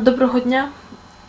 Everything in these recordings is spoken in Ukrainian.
Доброго дня.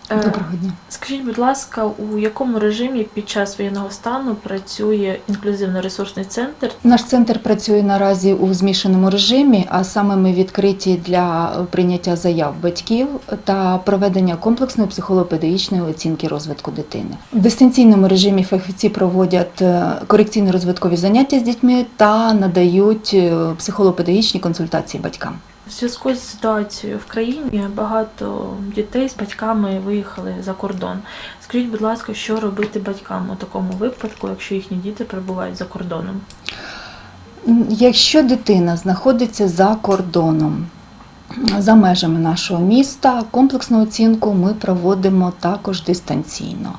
Е, Доброго дня. Скажіть, будь ласка, у якому режимі під час воєнного стану працює інклюзивно-ресурсний центр? Наш центр працює наразі у змішаному режимі, а саме ми відкриті для прийняття заяв батьків та проведення комплексної психолого-педагогічної оцінки розвитку дитини. В дистанційному режимі фахівці проводять е, корекційно-розвиткові заняття з дітьми та надають е, психолого-педагогічні консультації батькам. В зв'язку з ситуацією в країні багато дітей з батьками виїхали за кордон. Скажіть, будь ласка, що робити батькам у такому випадку, якщо їхні діти перебувають за кордоном? Якщо дитина знаходиться за кордоном, за межами нашого міста, комплексну оцінку ми проводимо також дистанційно.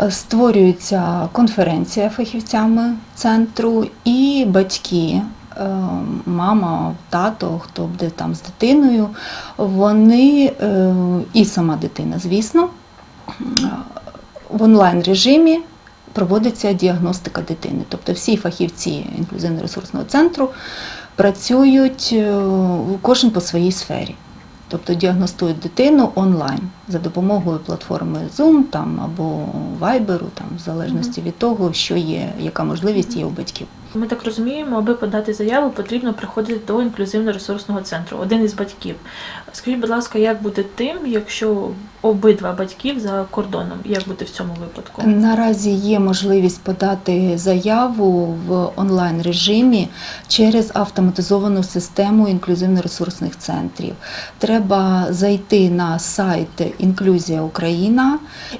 Е, Створюється конференція фахівцями центру і батьки, мама, тато, хто буде там з дитиною, вони е, і сама дитина, звісно, в онлайн режимі проводиться діагностика дитини. Тобто всі фахівці інклюзивно-ресурсного центру працюють е, кожен по своїй сфері. Тобто діагностують дитину онлайн за допомогою платформи Zoom там, або Viber, там, в залежності від того, що є, яка можливість є у батьків. Ми так розуміємо, аби подати заяву, потрібно приходити до інклюзивно-ресурсного центру, один із батьків. Скажіть, будь ласка, як буде тим, якщо обидва батьків за кордоном? Як буде в цьому випадку? Наразі є можливість подати заяву в онлайн режимі через автоматизовану систему інклюзивно-ресурсних центрів. Треба зайти на сайт Інклюзія Україна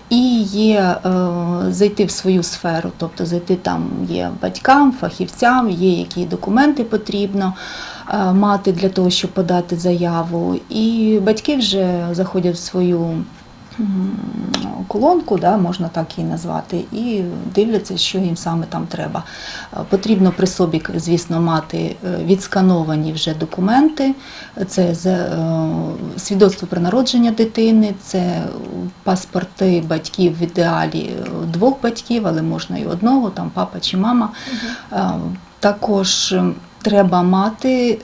і є е, зайти в свою сферу, тобто зайти там є батькам, фахівцям, є які документи потрібно е, мати для того, щоб подати заяву. І батьки вже заходять в свою колонку, да, можна так її назвати, і дивляться, що їм саме там треба. Е, Потрібно при собі, звісно, мати е, відскановані вже документи. Це е, свідоцтво про народження дитини, це паспорти батьків в ідеалі двох батьків, але можна і одного, там папа чи мама. Е, Також треба мати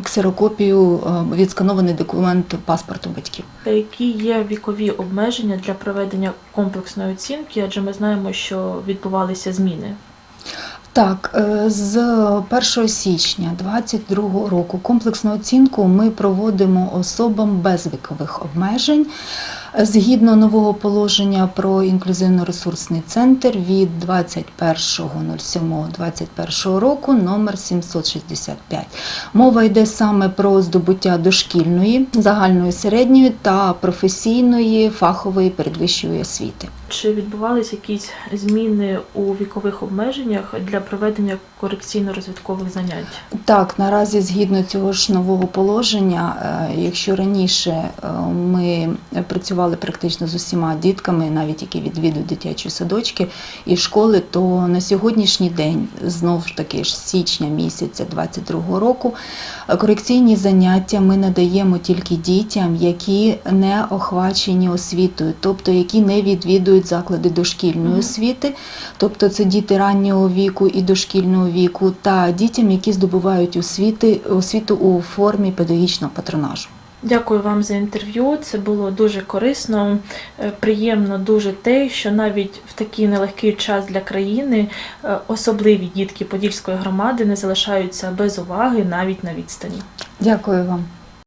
ксерокопію, е, відсканований документ паспорту батьків. Які є вікові обмеження для проведення комплексної оцінки? Адже ми знаємо, що відбувалися зміни. Так, е, з 1 січня 2022 року комплексну оцінку ми проводимо особам без вікових обмежень. Згідно нового положення про інклюзивно-ресурсний центр від 21.07.2021 року номер 765. Мова йде саме про здобуття дошкільної, загальної середньої та професійної фахової передвищої освіти. Чи відбувалися якісь зміни у вікових обмеженнях для проведення корекційно-розвиткових занять? Так, наразі згідно цього ж нового положення, е, якщо раніше е, ми працювали практично з усіма дітками, навіть які відвідують дитячі садочки і школи, то на сьогоднішній день, знову ж таки ж січня місяця 22 року, корекційні заняття ми надаємо тільки дітям, які не охвачені освітою, тобто які не відвідують заклади дошкільної освіти, тобто це діти раннього віку і дошкільного віку, та дітям, які здобувають освіти, освіту у формі педагогічного патронажу. Дякую вам за інтерв'ю. Це було дуже корисно, Е, приємно дуже те, що навіть в такий нелегкий час для країни е, особливі дітки Подільської громади не залишаються без уваги навіть на відстані. Дякую вам.